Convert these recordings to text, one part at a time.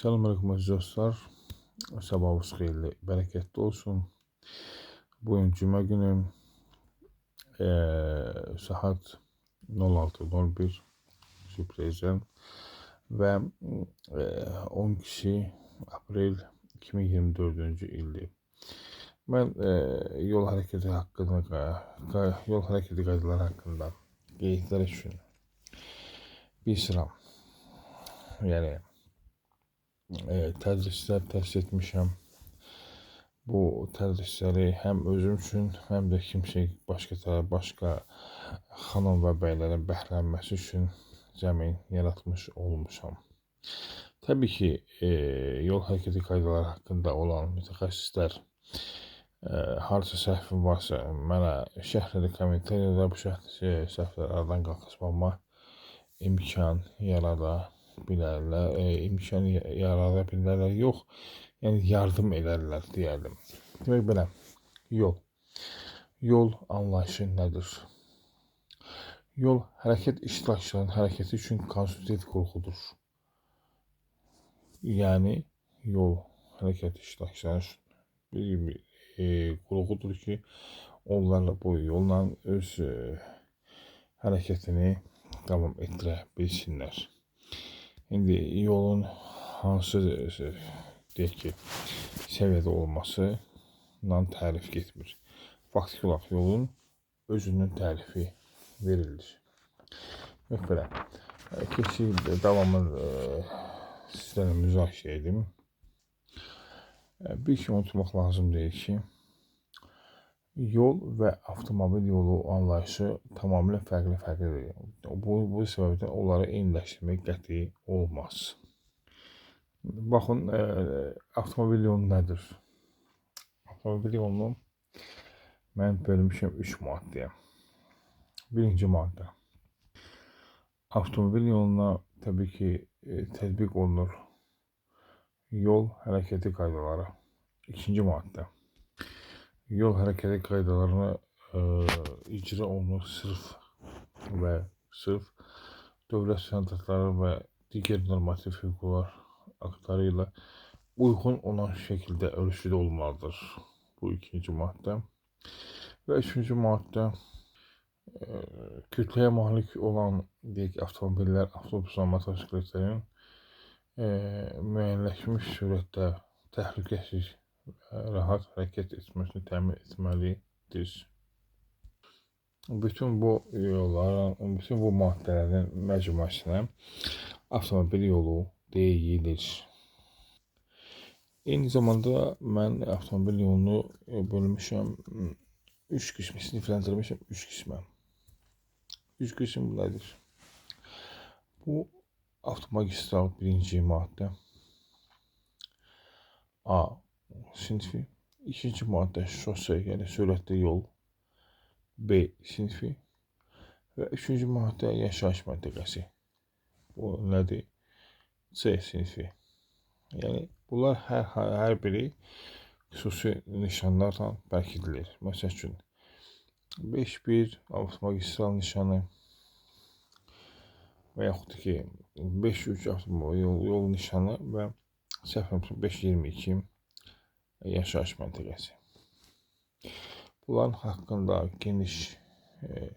Selamünaleyküm aziz dostlar. Sabahınız xeyirli, bereketli olsun. Bugün cümə günü eee, saat 06.01 sürprizim və eee, 12 aprel 2024-cü ildir. Mən eee, yol hərəkəti haqqında, yol hərəkəti qaydaları haqqında qeydlər üçün bir sıra yəni e, tədrislər təsis etmişəm. Bu tədrisləri həm özüm üçün, həm də kimsə başqa başqa xanım və bəylərin bəhrələnməsi üçün zəmin yaratmış olmuşam. Təbii ki, e, yol hərəkəti qaydaları haqqında olan mütəxəssislər e, harca səhvim varsa mənə şərhləri kommentariyada bu şərh səhvləri aradan qalxışmama imkan yarada bilərlər, e, imkan ya- yarada bilərlər yox, yəni yardım edərlər deyərdim. Demək belə, yol. Yol anlayışı nədir? Yol hərəkət iştirakçılarının hərəkəti üçün konstitutiv qurğudur. Yəni yol hərəkət iştirakçıları üçün bir, bir e, ki, onlar bu yolla öz e, hərəkətini davam etdirə bilsinlər. İndi yolun hansı deyək ki, səviyyədə olmasından tərif getmir. Faktiki olaraq yolun özünün tərifi verilir. Belə. E, Keçid davamlı e, sizlərlə müzakirə edim. E, Bir şey unutmaq lazım deyil ki, yol və avtomobil yolu anlayışı tamamilə fərqli fərqlidir. Bu, bu səbəbdən onları eyniləşdirmək qəti olmaz. Baxın, e, avtomobil yolu nədir? Avtomobil yolunu mən bölmüşəm 3 maddəyə. Birinci maddə. Avtomobil yoluna təbii ki, e, tətbiq olunur yol hərəkəti qaydaları. İkinci maddə. Yol hərəkəti qaydalarını e, icra olunur sırf və sırf dövlət standartları və digər normativ hüquqlar aktları ilə uyğun olan şəkildə ölçüdə olmalıdır. Bu ikinci maddə. Və üçüncü maddə e, kütləyə malik olan deyək avtomobillər, avtobuslar, motosikletlərin e, müəyyənləşmiş surətdə təhlükəsiz və rahat hərəkət etməsini təmin etməlidir. Bütün bu yolların, bütün bu maddələrin məcmuəsinə avtomobil yolu deyilir. Eyni zamanda mən avtomobil yolunu e, bölmüşəm 3 qismə, sinifləndirmişəm 3 qismə. 3 qism nədir? Bu avtomagistral birinci maddə. A sinfi. İkinci maddə şose, yəni sürətli yol. B sinfi. Və üçüncü maddə yaşayış məntəqəsi. Bu nədir? C sinfi. Yəni bunlar hər hər biri xüsusi nişanlarla bərkitdilir. Məsəl üçün 5-1 avtomagistral nişanı və yaxud ki 5-3 avtomobil yol, yol nişanı və səhv 5-22 yaşayış məntəqəsi. Bunların haqqında geniş e,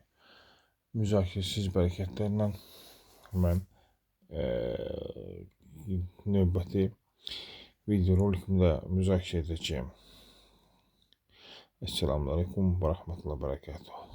müzakirəsiz bərəkətlərlə mən e, növbəti videorolikimdə müzakirə edəcəyəm. Esselamu Aleyküm və Rəhmətullah Bərəkətuhu.